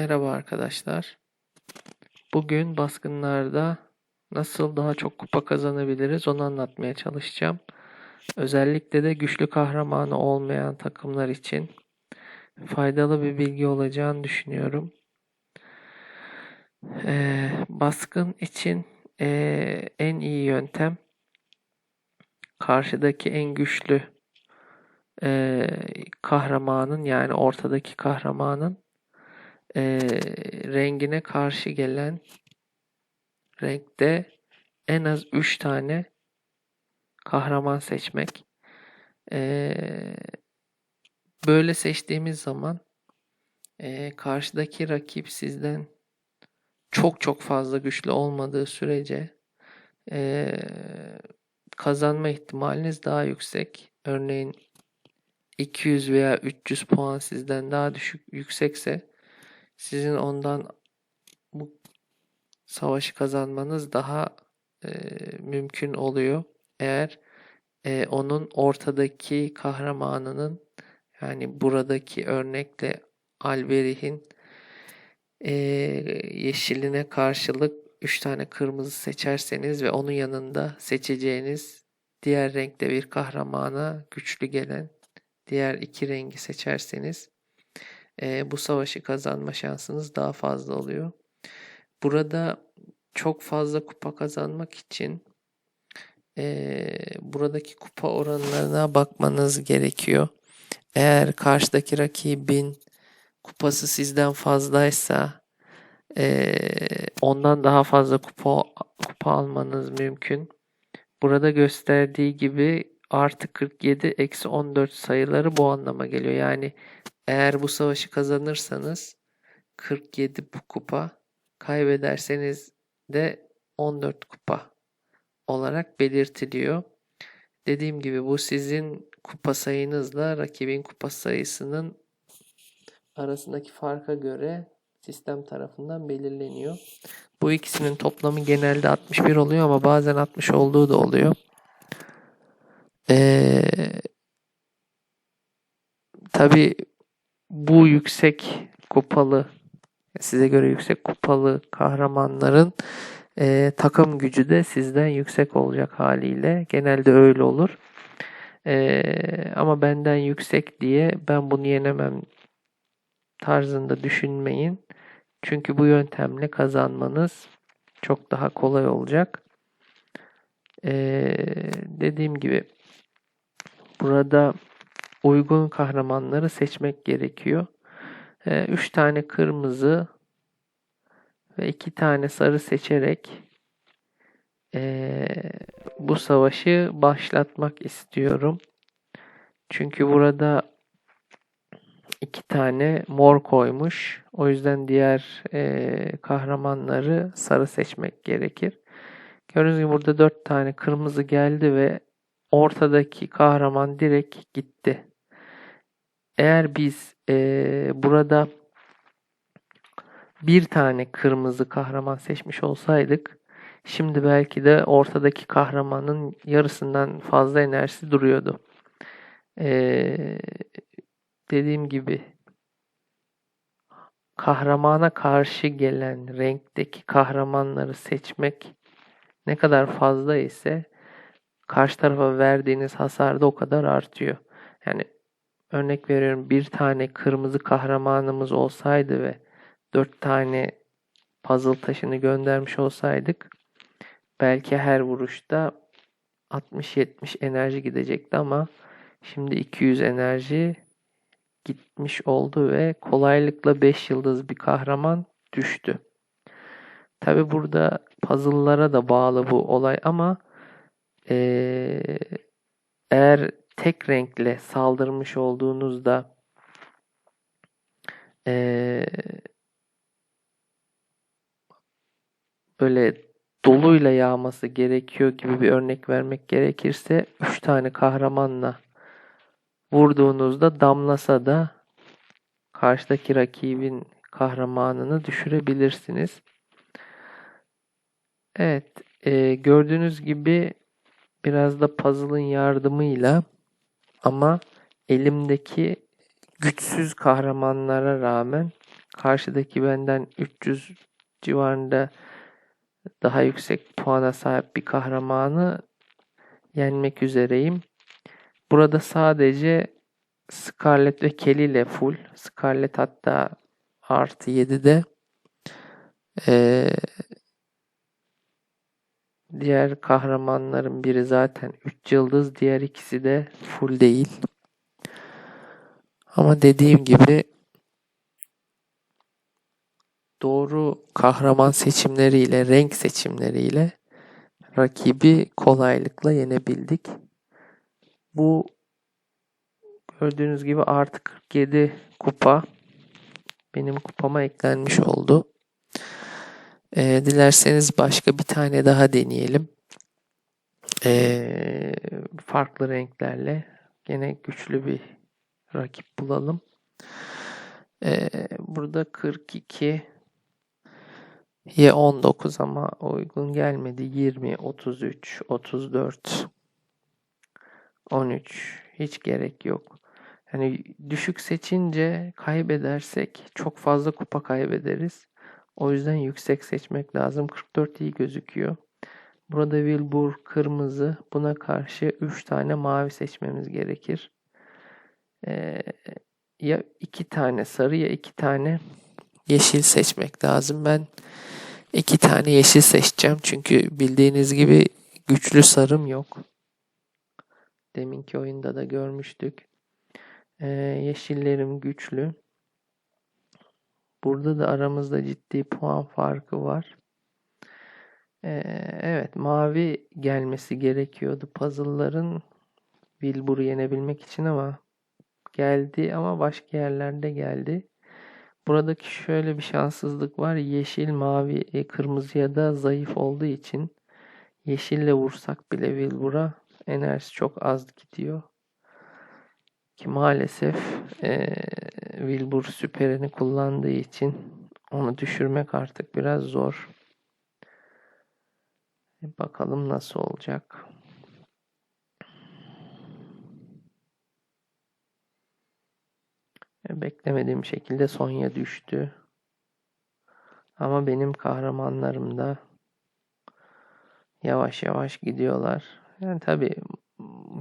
Merhaba arkadaşlar. Bugün baskınlarda nasıl daha çok kupa kazanabiliriz onu anlatmaya çalışacağım. Özellikle de güçlü kahramanı olmayan takımlar için faydalı bir bilgi olacağını düşünüyorum. Ee, baskın için ee, en iyi yöntem karşıdaki en güçlü ee, kahramanın yani ortadaki kahramanın e, rengine karşı gelen renkte en az 3 tane kahraman seçmek. E, böyle seçtiğimiz zaman e, karşıdaki rakip sizden çok çok fazla güçlü olmadığı sürece e, kazanma ihtimaliniz daha yüksek. Örneğin 200 veya 300 puan sizden daha düşük yüksekse sizin ondan bu savaşı kazanmanız daha e, mümkün oluyor. Eğer e, onun ortadaki kahramanının yani buradaki örnekle Alberih'in e, yeşiline karşılık 3 tane kırmızı seçerseniz ve onun yanında seçeceğiniz diğer renkte bir kahramana güçlü gelen diğer iki rengi seçerseniz e, bu savaşı kazanma şansınız daha fazla oluyor. Burada çok fazla kupa kazanmak için e, buradaki kupa oranlarına bakmanız gerekiyor. Eğer karşıdaki rakibin kupası sizden fazlaysa e, ondan daha fazla kupa kupa almanız mümkün. Burada gösterdiği gibi artı 47 eksi 14 sayıları bu anlama geliyor. Yani eğer bu savaşı kazanırsanız 47 kupa, kaybederseniz de 14 kupa olarak belirtiliyor. Dediğim gibi bu sizin kupa sayınızla rakibin kupa sayısının arasındaki farka göre sistem tarafından belirleniyor. Bu ikisinin toplamı genelde 61 oluyor ama bazen 60 olduğu da oluyor. Ee, tabii bu yüksek kupalı size göre yüksek kupalı kahramanların e, takım gücü de sizden yüksek olacak haliyle. Genelde öyle olur. E, ama benden yüksek diye ben bunu yenemem tarzında düşünmeyin. Çünkü bu yöntemle kazanmanız çok daha kolay olacak. E, dediğim gibi burada uygun kahramanları seçmek gerekiyor. 3 ee, tane kırmızı ve 2 tane sarı seçerek e, bu savaşı başlatmak istiyorum. Çünkü burada iki tane mor koymuş. O yüzden diğer e, kahramanları sarı seçmek gerekir. Gördüğünüz gibi burada dört tane kırmızı geldi ve ortadaki kahraman direkt gitti. Eğer biz e, burada bir tane kırmızı kahraman seçmiş olsaydık şimdi belki de ortadaki kahramanın yarısından fazla enerjisi duruyordu. Ee, dediğim gibi kahramana karşı gelen renkteki kahramanları seçmek ne kadar fazla ise karşı tarafa verdiğiniz hasar da o kadar artıyor. Yani örnek veriyorum bir tane kırmızı kahramanımız olsaydı ve dört tane puzzle taşını göndermiş olsaydık belki her vuruşta 60-70 enerji gidecekti ama şimdi 200 enerji gitmiş oldu ve kolaylıkla 5 yıldız bir kahraman düştü. Tabi burada puzzle'lara da bağlı bu olay ama ee, eğer tek renkle saldırmış olduğunuzda ee, böyle doluyla yağması gerekiyor gibi bir örnek vermek gerekirse 3 tane kahramanla vurduğunuzda damlasa da karşıdaki rakibin kahramanını düşürebilirsiniz. Evet, e, gördüğünüz gibi biraz da puzzle'ın yardımıyla ama elimdeki güçsüz kahramanlara rağmen karşıdaki benden 300 civarında daha yüksek puana sahip bir kahramanı yenmek üzereyim. Burada sadece Scarlet ve Kelly ile full. Scarlet hatta artı 7'de. Ee, diğer kahramanların biri zaten 3 yıldız. Diğer ikisi de full değil. Ama dediğim gibi doğru kahraman seçimleriyle, renk seçimleriyle rakibi kolaylıkla yenebildik. Bu gördüğünüz gibi artı 47 kupa benim kupama eklenmiş oldu. Ee, dilerseniz başka bir tane daha deneyelim. Ee, farklı renklerle gene güçlü bir rakip bulalım. Ee, burada 42 ye 19 ama uygun gelmedi. 20, 33, 34, 13 hiç gerek yok. Yani düşük seçince kaybedersek çok fazla kupa kaybederiz. O yüzden yüksek seçmek lazım. 44 iyi gözüküyor. Burada Wilbur kırmızı. Buna karşı 3 tane mavi seçmemiz gerekir. Ee, ya 2 tane sarı ya 2 tane yeşil seçmek lazım. Ben 2 tane yeşil seçeceğim. Çünkü bildiğiniz gibi güçlü sarım yok. Deminki oyunda da görmüştük. Ee, yeşillerim güçlü. Burada da aramızda ciddi puan farkı var. Ee, evet mavi gelmesi gerekiyordu puzzle'ların Wilbur'u yenebilmek için ama geldi ama başka yerlerde geldi. Buradaki şöyle bir şanssızlık var. Yeşil, mavi, e, kırmızıya da zayıf olduğu için yeşille vursak bile Wilbur'a enerjisi çok az gidiyor. Ki maalesef e, Wilbur süperini kullandığı için onu düşürmek artık biraz zor. Bakalım nasıl olacak. Beklemediğim şekilde Sonya düştü. Ama benim kahramanlarım da yavaş yavaş gidiyorlar. Yani tabi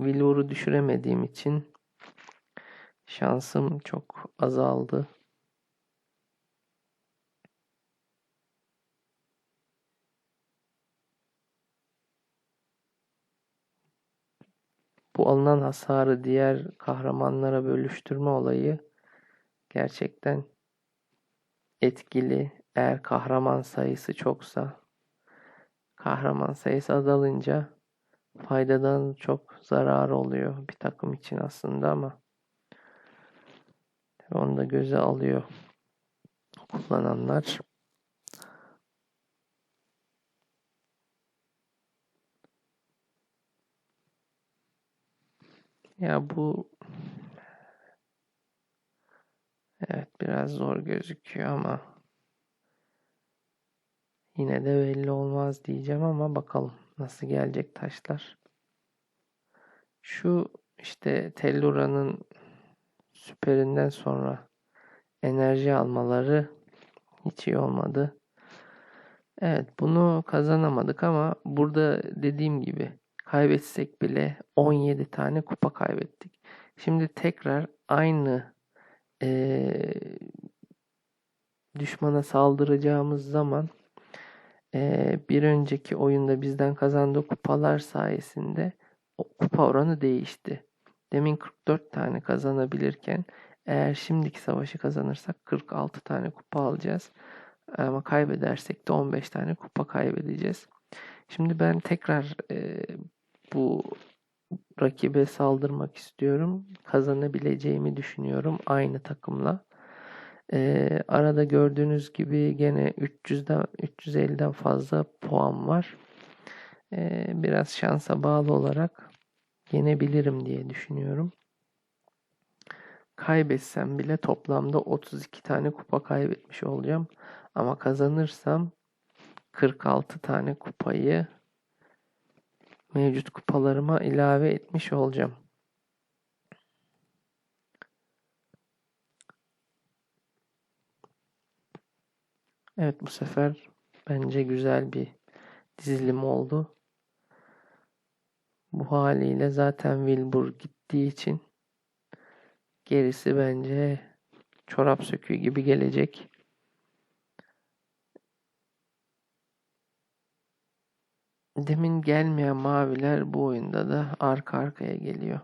Wilbur'u düşüremediğim için şansım çok azaldı. Bu alınan hasarı diğer kahramanlara bölüştürme olayı gerçekten etkili. Eğer kahraman sayısı çoksa kahraman sayısı azalınca faydadan çok zarar oluyor bir takım için aslında ama onu da göze alıyor kullananlar. Ya bu evet biraz zor gözüküyor ama yine de belli olmaz diyeceğim ama bakalım nasıl gelecek taşlar. Şu işte Tellura'nın süperinden sonra enerji almaları hiç iyi olmadı. Evet bunu kazanamadık ama burada dediğim gibi kaybetsek bile 17 tane kupa kaybettik. Şimdi tekrar aynı e, düşmana saldıracağımız zaman e, bir önceki oyunda bizden kazandığı kupalar sayesinde o kupa oranı değişti. Demin 44 tane kazanabilirken eğer şimdiki savaşı kazanırsak 46 tane kupa alacağız. Ama kaybedersek de 15 tane kupa kaybedeceğiz. Şimdi ben tekrar e, bu rakibe saldırmak istiyorum. Kazanabileceğimi düşünüyorum aynı takımla. Ee, arada gördüğünüz gibi gene 300'den 350'den fazla puan var. Ee, biraz şansa bağlı olarak yenebilirim diye düşünüyorum. Kaybetsem bile toplamda 32 tane kupa kaybetmiş olacağım. Ama kazanırsam 46 tane kupayı mevcut kupalarıma ilave etmiş olacağım. Evet bu sefer bence güzel bir dizilim oldu. Bu haliyle zaten Wilbur gittiği için gerisi bence çorap söküğü gibi gelecek. Demin gelmeyen maviler bu oyunda da arka arkaya geliyor.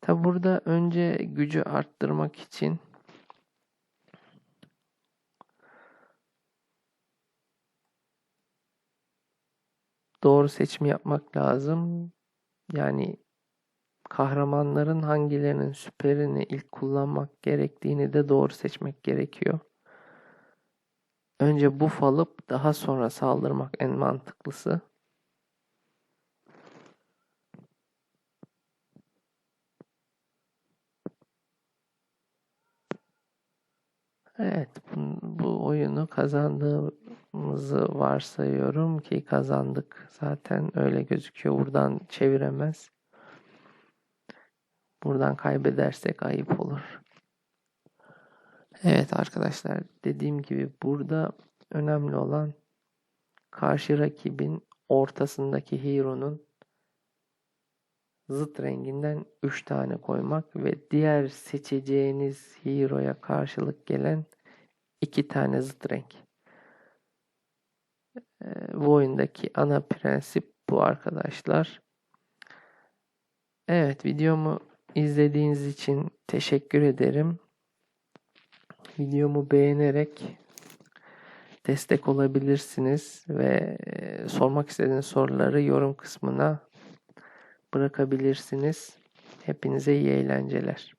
Tabi burada önce gücü arttırmak için doğru seçimi yapmak lazım. Yani kahramanların hangilerinin süperini ilk kullanmak gerektiğini de doğru seçmek gerekiyor. Önce buff alıp daha sonra saldırmak en mantıklısı. Evet, bu, bu oyunu kazandığımızı varsayıyorum ki kazandık. Zaten öyle gözüküyor. Buradan çeviremez. Buradan kaybedersek ayıp olur. Evet arkadaşlar dediğim gibi burada önemli olan karşı rakibin ortasındaki hero'nun zıt renginden 3 tane koymak ve diğer seçeceğiniz hero'ya karşılık gelen 2 tane zıt renk. Ee, bu oyundaki ana prensip bu arkadaşlar. Evet videomu izlediğiniz için teşekkür ederim. Videomu beğenerek destek olabilirsiniz ve e, sormak istediğiniz soruları yorum kısmına bırakabilirsiniz. Hepinize iyi eğlenceler.